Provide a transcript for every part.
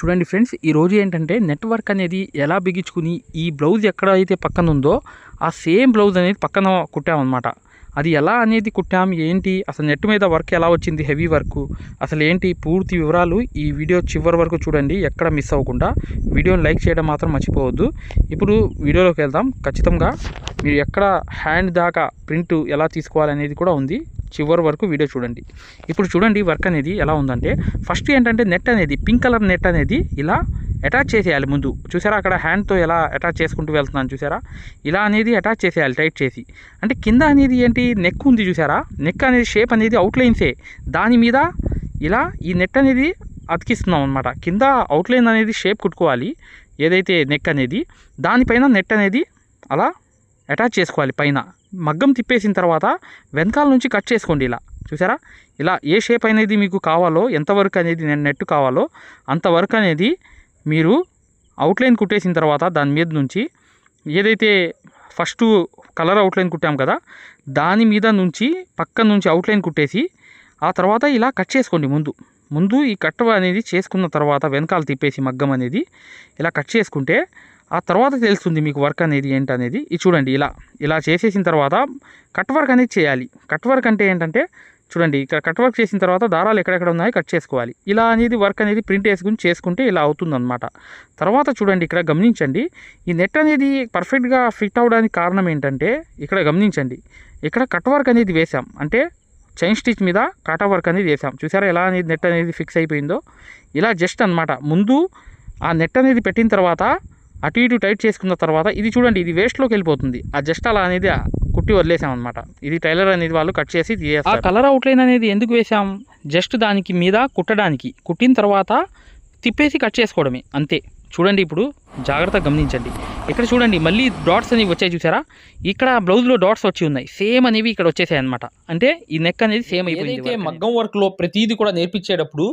చూడండి ఫ్రెండ్స్ ఈ రోజు ఏంటంటే నెట్వర్క్ అనేది ఎలా బిగించుకుని ఈ బ్లౌజ్ ఎక్కడ అయితే పక్కన ఉందో ఆ సేమ్ బ్లౌజ్ అనేది పక్కన కుట్టామన్నమాట. అది ఎలా అనేది కుట్టాం ఏంటి అసలు నెట్ మీద వర్క్ ఎలా వచ్చింది హెవీ వర్క్ అసలు ఏంటి పూర్తి వివరాలు ఈ వీడియో చివరి వరకు చూడండి ఎక్కడ మిస్ అవ్వకుండా. వీడియోని లైక్ చేయడం మాత్రం మర్చిపోవద్దు. ఇప్పుడు వీడియోలోకి వెళ్దాం. ఖచ్చితంగా మీరు ఎక్కడ హ్యాండ్ దాకా ప్రింట్ ఎలా తీసుకోవాలనేది కూడా ఉంది. చివరి వరకు వీడియో చూడండి. ఇప్పుడు చూడండి వర్క్ అనేది ఎలా ఉందంటే ఫస్ట్ ఏంటంటే నెట్ అనేది పింక్ కలర్ నెట్ అనేది ఇలా అటాచ్ చేసేయాలి ముందు. చూసారా అక్కడ హ్యాండ్తో ఎలా అటాచ్ చేసుకుంటూ వెళ్తున్నాను చూసారా? ఇలా అనేది అటాచ్ చేసేయాలి టైట్ చేసి. అంటే కింద అనేది ఏంటి? నెక్ ఉంది చూసారా? నెక్ అనేది షేప్ అనేది అవుట్లైన్సే దాని మీద ఇలా ఈ నెట్ అనేది అతికిస్తున్నాం అనమాట కింద అవుట్లైన్ అనేది షేప్ కుట్టుకోవాలి ఏదైతే నెక్ అనేది. దానిపైన నెట్ అనేది అలా అటాచ్ చేసుకోవాలి పైన. మగ్గం తిప్పేసిన తర్వాత వెనకాల నుంచి కట్ చేసుకోండి ఇలా. చూసారా? ఇలా ఏ షేప్ అనేది మీకు కావాలో ఎంతవరకు అనేది నెట్ కావాలో అంతవరకు అనేది మీరు అవుట్లైన్ కుట్టేసిన తర్వాత దాని మీద నుంచి ఏదైతే ఫస్ట్ కలర్ అవుట్లైన్ కుట్టాం కదా దాని మీద నుంచి పక్క నుంచి అవుట్లైన్ కుట్టేసి ఆ తర్వాత ఇలా కట్ చేసుకోండి ముందు. ముందు ఈ కట్ అనేది చేసుకున్న తర్వాత వెనకాల తిప్పేసి మగ్గం అనేది ఇలా కట్ చేసుకుంటే ఆ తర్వాత తెలుస్తుంది మీకు వర్క్ అనేది ఏంటనేది. ఇది చూడండి ఇలా ఇలా చేసేసిన తర్వాత కట్ వర్క్ అనేది చేయాలి. కట్ వర్క్ అంటే ఏంటంటే చూడండి ఇక్కడ కట్ వర్క్ చేసిన తర్వాత దారాలు ఎక్కడెక్కడ ఉన్నాయో కట్ చేసుకోవాలి. ఇలా అనేది వర్క్ అనేది ప్రింట్ వేసుకుని చేసుకుంటే ఇలా అవుతుందన్నమాట. తర్వాత చూడండి ఇక్కడ గమనించండి. ఈ నెట్ అనేది పర్ఫెక్ట్గా ఫిట్ అవడానికి కారణం ఏంటంటే ఇక్కడ గమనించండి. ఇక్కడ కట్ వర్క్ అనేది వేసాం అంటే చైన్ స్టిచ్ మీద కాటా వర్క్ అనేది వేసాం చూసారా ఎలా అనేది నెట్ అనేది ఫిక్స్ అయిపోయిందో? ఇలా జస్ట్ అన్నమాట. ముందు ఆ నెట్ అనేది పెట్టిన తర్వాత అటు ఇటు టైట్ చేసుకున్న తర్వాత ఇది చూడండి ఇది వేస్ట్లోకి వెళ్ళిపోతుంది. ఆ జస్ట్ అలా అనేది కుట్టి వదిలేసాం అనమాట ఇది టైలర్ అనేది వాళ్ళు కట్ చేసి ఆ కలర్ అవుట్లైన్ అనేది ఎందుకు వేసాం జస్ట్ దానికి మీద కుట్టడానికి. కుట్టిన తర్వాత తిప్పేసి కట్ చేసుకోవడమే అంతే. చూడండి ఇప్పుడు జాగ్రత్తగా గమనించండి. ఇక్కడ చూడండి మళ్ళీ డాట్స్ అనేవి వచ్చాయి చూసారా? ఇక్కడ బ్లౌజ్లో డాట్స్ వచ్చి ఉన్నాయి. సేమ్ అనేవి ఇక్కడ వచ్చేసాయి అనమాట అంటే ఈ నెక్ అనేది సేమ్ అయిపోయింది మగ్గం వర్క్లో ప్రతిదీ కూడా నేర్పించేటప్పుడు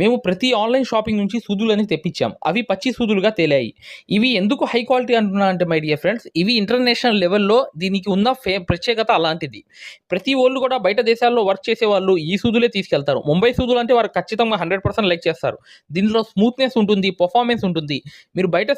మేము ప్రతి ఆన్లైన్ షాపింగ్ నుంచి సూదులు అనేది తెప్పించాం. అవి పచ్చి సూదులుగా తేలాయి. ఇవి ఎందుకు హై క్వాలిటీ అంటున్నా అంటే మై డియర్ ఫ్రెండ్స్ ఇవి ఇంటర్నేషనల్ లెవెల్లో దీనికి ఉన్న ఫే ప్రత్యేకత అలాంటిది. ప్రతి వాళ్ళు కూడా బయట దేశాల్లో వర్క్ చేసే వాళ్ళు ఈ సూదులే తీసుకెళ్తారు. ముంబై సూదులు అంటే వారు ఖచ్చితంగా హండ్రెడ్ పర్సెంట్ లైక్ చేస్తారు. దీనిలో స్మూత్నెస్ ఉంటుంది పర్ఫార్మెన్స్ ఉంటుంది. మీరు బయట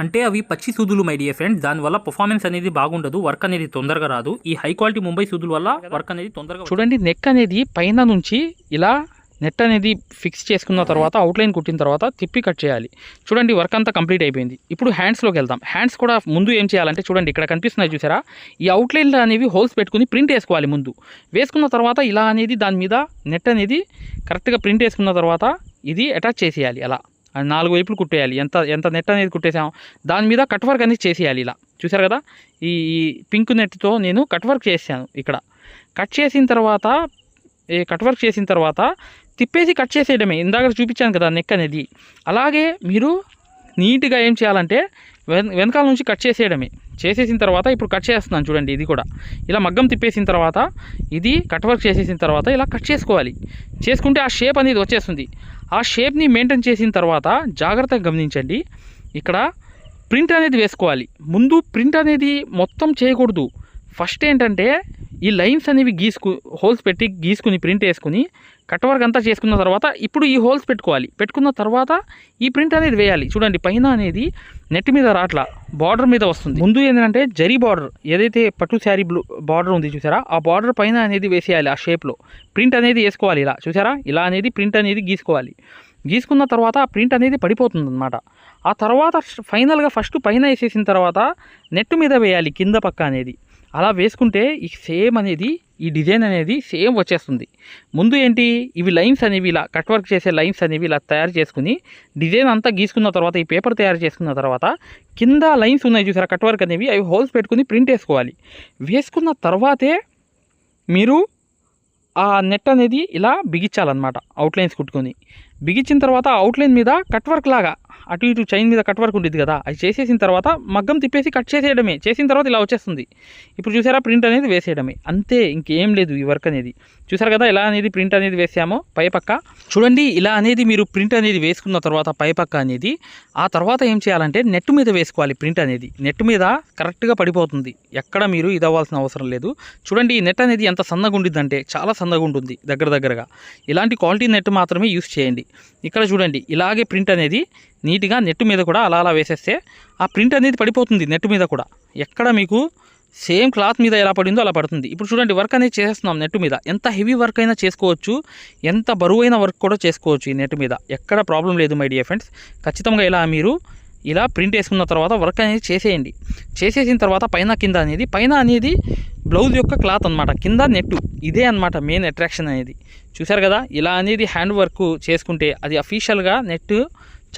అంటే అవి పచ్చి సూదులు మై డియర్ ఫ్రెండ్స్ దానివల్ల పర్ఫార్మెన్స్ అనేది బాగుండదు వర్క్ అనేది తొందరగా రాదు. ఈ హై క్వాలిటీ ముంబై సూదుల వల్ల వర్క్ అనేది తొందరగా చూడండి నెక్ అనేది పైన నుంచి ఇలా నెట్ అనేది ఫిక్స్ చేసుకున్న తర్వాత అవుట్లైన్ కుట్టిన తర్వాత తిప్పి కట్ చేయాలి. చూడండి వర్క్ అంతా కంప్లీట్ అయిపోయింది. ఇప్పుడు హ్యాండ్స్లోకి వెళ్దాం. హ్యాండ్స్ కూడా ముందు ఏం చేయాలంటే చూడండి ఇక్కడ కనిపిస్తున్నాయి చూసారా? ఈ అవుట్లైన్లో అనేవి హోల్స్ పెట్టుకుని ప్రింట్ వేసుకోవాలి ముందు. వేసుకున్న తర్వాత ఇలా అనేది దాని మీద నెట్ అనేది కరెక్ట్గా ప్రింట్ వేసుకున్న తర్వాత ఇది అటాచ్ చేసేయాలి అలా. అది నాలుగు వైపులు కుట్టేయాలి. ఎంత ఎంత నెట్ అనేది కుట్టేసాం దాని మీద కట్ వర్క్ అనేది చేసేయాలి ఇలా. చూసారు కదా? ఈ పింక్ నెట్తో నేను కట్ వర్క్ చేశాను ఇక్కడ. కట్ చేసిన తర్వాత ఈ కట్ వర్క్ చేసిన తర్వాత తిప్పేసి కట్ చేసేయడమే. ఇందాక చూపించాను కదా నెక్ అనేది. అలాగే మీరు నీట్గా ఏం చేయాలంటే వెనకాల నుంచి కట్ చేసేయడమే. చేసేసిన తర్వాత ఇప్పుడు కట్ చేస్తున్నాను చూడండి ఇది కూడా. ఇలా మగ్గం తిప్పేసిన తర్వాత ఇది కట్ వర్క్ చేసేసిన తర్వాత ఇలా కట్ చేసుకోవాలి. చేసుకుంటే ఆ షేప్ అనేది వచ్చేస్తుంది. ఆ షేప్ని మెయింటైన్ చేసిన తర్వాత జాగ్రత్తగా గమనించండి. ఇక్కడ ప్రింట్ అనేది వేసుకోవాలి. ముందు ప్రింట్ అనేది మొత్తం చేయకూడదు. ఫస్ట్ ఏంటంటే ఈ లైన్స్ అనేవి గీసుకు హోల్స్ పెట్టి గీసుకుని ప్రింట్ వేసుకుని కట్ వర్క్ అంతా చేసుకున్న తర్వాత ఇప్పుడు ఈ హోల్స్ పెట్టుకోవాలి. పెట్టుకున్న తర్వాత ఈ ప్రింట్ అనేది వేయాలి. చూడండి పైన అనేది నెట్ మీద రాట్లా బార్డర్ మీద వస్తుంది. ముందు ఏంటంటే జరీ బార్డర్ ఏదైతే పట్టు శారీ బ్లూ బార్డర్ ఉంది చూసారా ఆ బార్డర్ పైన అనేది వేసేయాలి ఆ షేప్లో ప్రింట్ అనేది వేసుకోవాలి ఇలా చూసారా? ఇలా అనేది ప్రింట్ అనేది గీసుకోవాలి. గీసుకున్న తర్వాత ఆ ప్రింట్ అనేది పడిపోతుంది అనమాట ఆ తర్వాత ఫైనల్గా ఫస్ట్ పైన వేసేసిన తర్వాత నెట్ మీద వేయాలి కింద పక్క అనేది. అలా వేసుకుంటే ఈ సేమ్ అనేది ఈ డిజైన్ అనేది సేమ్ వచ్చేస్తుంది. ముందు ఏంటి? ఇవి లైన్స్ అనేవి ఇలా కట్ వర్క్ చేసే లైన్స్ అనేవి ఇలా తయారు చేసుకుని డిజైన్ అంతా గీసుకున్న తర్వాత ఈ పేపర్ తయారు చేసుకున్న తర్వాత కింద లైన్స్ ఉన్నాయి చూసారా? కట్ వర్క్ అనేవి అవి హోల్స్ పెట్టుకుని ప్రింట్ వేసుకోవాలి. వేసుకున్న తర్వాతే మీరు ఆ నెట్ అనేది ఇలా బిగించాలన్నమాట. అవుట్లైన్స్ కుట్టుకొని. బిగించిన తర్వాత అవుట్లైన్ మీద కట్ వర్క్ లాగా అటు ఇటు చైన్ మీద కట్ వర్క్ ఉంటుంది కదా. అది చేసేసిన తర్వాత మగ్గం తిప్పేసి కట్ చేసేయడమే. చేసిన తర్వాత ఇలా వచ్చేస్తుంది. ఇప్పుడు చూసారా ప్రింట్ అనేది వేసేయడమే. అంతే ఇంకేం లేదు ఈ వర్క్ అనేది. చూసారు కదా ఇలా అనేది ప్రింట్ అనేది వేసామో? పైపక్క చూడండి ఇలా అనేది మీరు ప్రింట్ అనేది వేసుకున్న తర్వాత పైపక్క అనేది ఆ తర్వాత ఏం చేయాలంటే నెట్ మీద వేసుకోవాలి ప్రింట్ అనేది. నెట్ మీద కరెక్ట్గా పడిపోతుంది. ఎక్కడ మీరు ఇది అవ్వాల్సిన అవసరం లేదు. చూడండి ఈ నెట్ అనేది ఎంత సన్నగా ఉండిద్దంటే చాలా సన్నగా ఉంటుంది దగ్గర దగ్గరగా. ఇలాంటి క్వాలిటీ నెట్ మాత్రమే యూస్ చేయండి. ఇక్కడ చూడండి ఇలాగే ప్రింట్ అనేది నీట్గా నెట్ మీద కూడా అలా అలా వేసేస్తే ఆ ప్రింట్ అనేది పడిపోతుంది నెట్ మీద కూడా. ఎక్కడ మీకు సేమ్ క్లాత్ మీద ఎలా పడిందో అలా పడుతుంది. ఇప్పుడు చూడండి వర్క్ అనేది చేసేస్తున్నాం నెట్ మీద. ఎంత హెవీ వర్క్ అయినా చేసుకోవచ్చు ఎంత బరువైన వర్క్ కూడా చేసుకోవచ్చు ఈ నెట్ మీద. ఎక్కడ ప్రాబ్లం లేదు మై డియర్ ఫ్రెండ్స్. ఖచ్చితంగా ఇలా మీరు ఇలా ప్రింట్ వేసుకున్న తర్వాత వర్క్ అనేది చేసేయండి. చేసేసిన తర్వాత పైన కింద అనేది పైన అనేది బ్లౌజ్ యొక్క క్లాత్ అనమాట కింద నెట్టు. ఇదే అనమాట మెయిన్ అట్రాక్షన్ అనేది. చూసారు కదా? ఇలా అనేది హ్యాండ్ వర్క్ చేసుకుంటే అది అఫీషియల్గా నెట్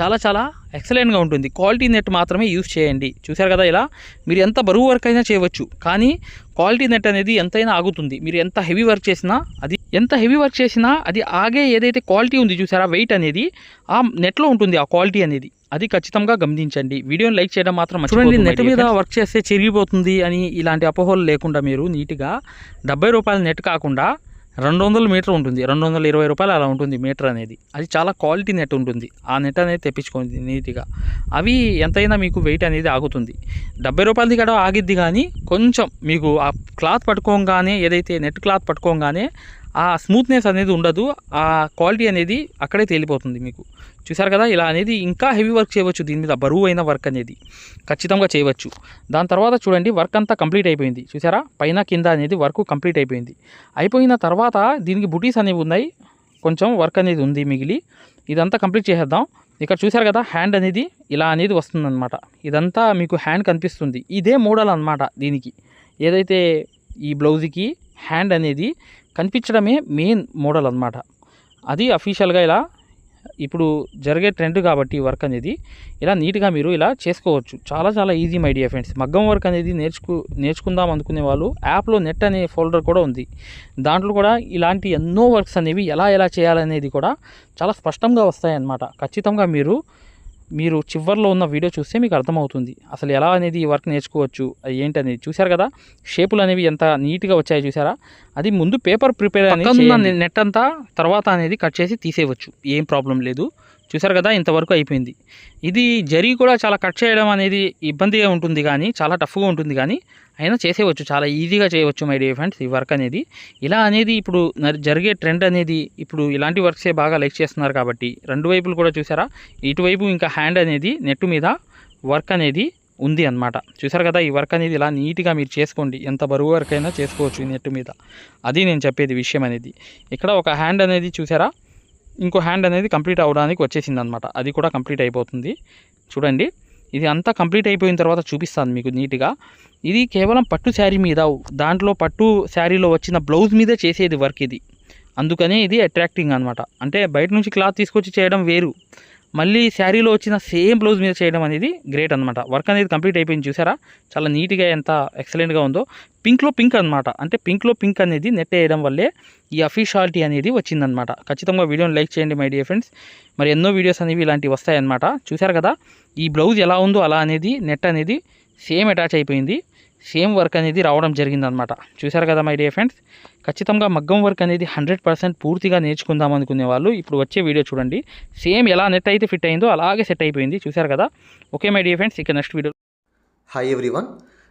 చాలా చాలా ఎక్సలెంట్గా ఉంటుంది. క్వాలిటీ నెట్ మాత్రమే యూస్ చేయండి. చూసారు కదా ఇలా? మీరు ఎంత బరువు వర్క్ అయినా చేయవచ్చు. కానీ క్వాలిటీ నెట్ అనేది ఎంతైనా ఆగుతుంది. మీరు ఎంత హెవీ వర్క్ చేసినా అది ఎంత హెవీ వర్క్ చేసినా అది ఆగే ఏదైతే క్వాలిటీ ఉంది చూసారా వెయిట్ అనేది ఆ నెట్లో ఉంటుంది ఆ క్వాలిటీ అనేది. అది ఖచ్చితంగా గమనించండి. వీడియోని లైక్ చేయడం మాత్రం చూడండి నెట్ మీద వర్క్ చేస్తే చెరిగిపోతుంది అని ఇలాంటి అపోహలు లేకుండా మీరు నీట్గా డెబ్బై రూపాయల నెట్ కాకుండా రెండు వందల మీటర్ ఉంటుంది. రెండు వందల ఇరవై రూపాయలు అలా ఉంటుంది మీటర్ అనేది. అది చాలా క్వాలిటీ నెట్ ఉంటుంది. ఆ నెట్ అనేది తెప్పించుకోండి నీట్గా. అవి ఎంతైనా మీకు వెయిట్ అనేది ఆగుతుంది. డెబ్బై రూపాయలది కూడా ఆగిద్ది కానీ కొంచెం మీకు ఆ క్లాత్ పట్టుకోగానే ఏదైతే నెట్ క్లాత్ పట్టుకోగానే ఆ స్మూత్నెస్ అనేది ఉండదు. ఆ క్వాలిటీ అనేది అక్కడే తేలిపోతుంది మీకు. చూసారు కదా? ఇలా అనేది ఇంకా హెవీ వర్క్ చేయవచ్చు. దీని మీద బరువు అయిన వర్క్ అనేది ఖచ్చితంగా చేయవచ్చు. దాని తర్వాత చూడండి వర్క్ అంతా కంప్లీట్ అయిపోయింది. చూసారా పైన కింద అనేది వర్క్ కంప్లీట్ అయిపోయింది. అయిపోయిన తర్వాత దీనికి బుటీస్ అనేవి ఉన్నాయి. కొంచెం వర్క్ అనేది ఉంది మిగిలి. ఇదంతా కంప్లీట్ చేసేద్దాం. ఇక్కడ చూసారు కదా? హ్యాండ్ అనేది ఇలా అనేది వస్తుందన్నమాట. ఇదంతా మీకు హ్యాండ్ కనిపిస్తుంది. ఇదే మోడల్ అనమాట దీనికి. ఏదైతే ఈ బ్లౌజ్కి హ్యాండ్ అనేది కనిపించడమే మెయిన్ మోడల్ అన్నమాట. అది అఫీషియల్గా ఇలా ఇప్పుడు జరిగే ట్రెండ్ కాబట్టి వర్క్ అనేది ఇలా నీట్గా మీరు ఇలా చేసుకోవచ్చు. చాలా చాలా ఈజీ మై డియర్ ఫ్రెండ్స్. మగ్గం వర్క్ అనేది నేర్చుకు నేర్చుకుందాం అనుకునే వాళ్ళు యాప్లో నెట్ అనే ఫోల్డర్ కూడా ఉంది. దాంట్లో కూడా ఇలాంటి ఎన్నో వర్క్స్ అనేవి ఎలా ఎలా చేయాలనేది కూడా చాలా స్పష్టంగా వస్తాయన్నమాట. ఖచ్చితంగా మీరు మీరు చివర్లో ఉన్న వీడియో చూస్తే మీకు అర్థమవుతుంది. అసలు ఎలా అనేది ఈ వర్క్ నేర్చుకోవచ్చు? అది ఏంటనేది చూశారు కదా? షేపులు అనేవి ఎంత నీట్గా వచ్చాయి చూసారా అది ముందు పేపర్ ప్రిపేర్ అనేది నెట్ అంతా తర్వాత అనేది కట్ చేసి తీసేయవచ్చు. ఏం ప్రాబ్లం లేదు. చూసారు కదా ఇంతవరకు అయిపోయింది. ఇది జరి కూడా చాలా కట్ చేయడం అనేది ఇబ్బందిగా ఉంటుంది కానీ చాలా టఫ్గా ఉంటుంది కానీ అయినా చేసేవచ్చు చాలా ఈజీగా చేయవచ్చు మై డియర్ ఫ్రెండ్స్ ఈ వర్క్ అనేది. ఇలా అనేది ఇప్పుడు జరిగే ట్రెండ్ అనేది ఇప్పుడు ఇలాంటి వర్క్సే బాగా లైక్ చేస్తున్నారు కాబట్టి రెండు వైపులు కూడా చూసారా ఇటువైపు ఇంకా హ్యాండ్ అనేది నెట్ మీద వర్క్ అనేది ఉంది అన్నమాట. చూసారు కదా ఈ వర్క్ అనేది ఇలా నీట్గా మీరు చేసుకోండి ఎంత బరువు వర్క్ అయినా చేసుకోవచ్చు నెట్ మీద. అది నేను చెప్పేది విషయం అనేది. ఇక్కడ ఒక హ్యాండ్ అనేది చూసారా ఇంకో హ్యాండ్ అనేది కంప్లీట్ అవ్వడానికి వచ్చేసింది అనమాట అది కూడా కంప్లీట్ అయిపోతుంది. చూడండి. ఇది అంతా కంప్లీట్ అయిపోయిన తర్వాత చూపిస్తాను మీకు నీట్గా. ఇది కేవలం పట్టు శారీ మీద దాంట్లో పట్టు శారీలో వచ్చిన బ్లౌజ్ మీదే చేసేది వర్క్ ఇది. అందుకనే ఇది అట్రాక్టింగ్ అనమాట అంటే బయట నుంచి క్లాత్ తీసుకొచ్చి చేయడం వేరు. మళ్ళీ శారీలో వచ్చిన సేమ్ బ్లౌజ్ మీద చేయడం అనేది గ్రేట్ అనమాట వర్క్ అనేది కంప్లీట్ అయిపోయింది చూసారా? చాలా నీట్గా ఎంత ఎక్సలెంట్గా ఉందో. పింక్లో పింక్ అనమాట అంటే పింక్లో పింక్ అనేది నెట్ వేయడం వల్లే ఈ అఫీషియాలిటీ అనేది వచ్చిందనమాట ఖచ్చితంగా వీడియోని లైక్ చేయండి మై డియర్ ఫ్రెండ్స్ మరి ఎన్నో వీడియోస్ అనేవి ఇలాంటివి వస్తాయన్నమాట. చూసారు కదా? ఈ బ్లౌజ్ ఎలా ఉందో అలా అనేది నెట్ అనేది సేమ్ అటాచ్ అయిపోయింది. సేమ్ వర్క్ అనేది రావడం జరిగిందనమాట చూసారు కదా మై డియర్ ఫ్రెండ్స్? ఖచ్చితంగా మగ్గం వర్క్ అనేది హండ్రెడ్ పర్సెంట్ పూర్తిగా నేర్చుకుందాం అనుకునే వాళ్ళు ఇప్పుడు వచ్చే వీడియో చూడండి. సేమ్ ఎలా నెట్ అయితే ఫిట్ అయిందో అలాగే సెట్ అయిపోయింది. చూసారు కదా? ఓకే మై డియర్ ఫ్రెండ్స్ ఇక నెక్స్ట్ వీడియో హాయ్ ఎవ్రీవన్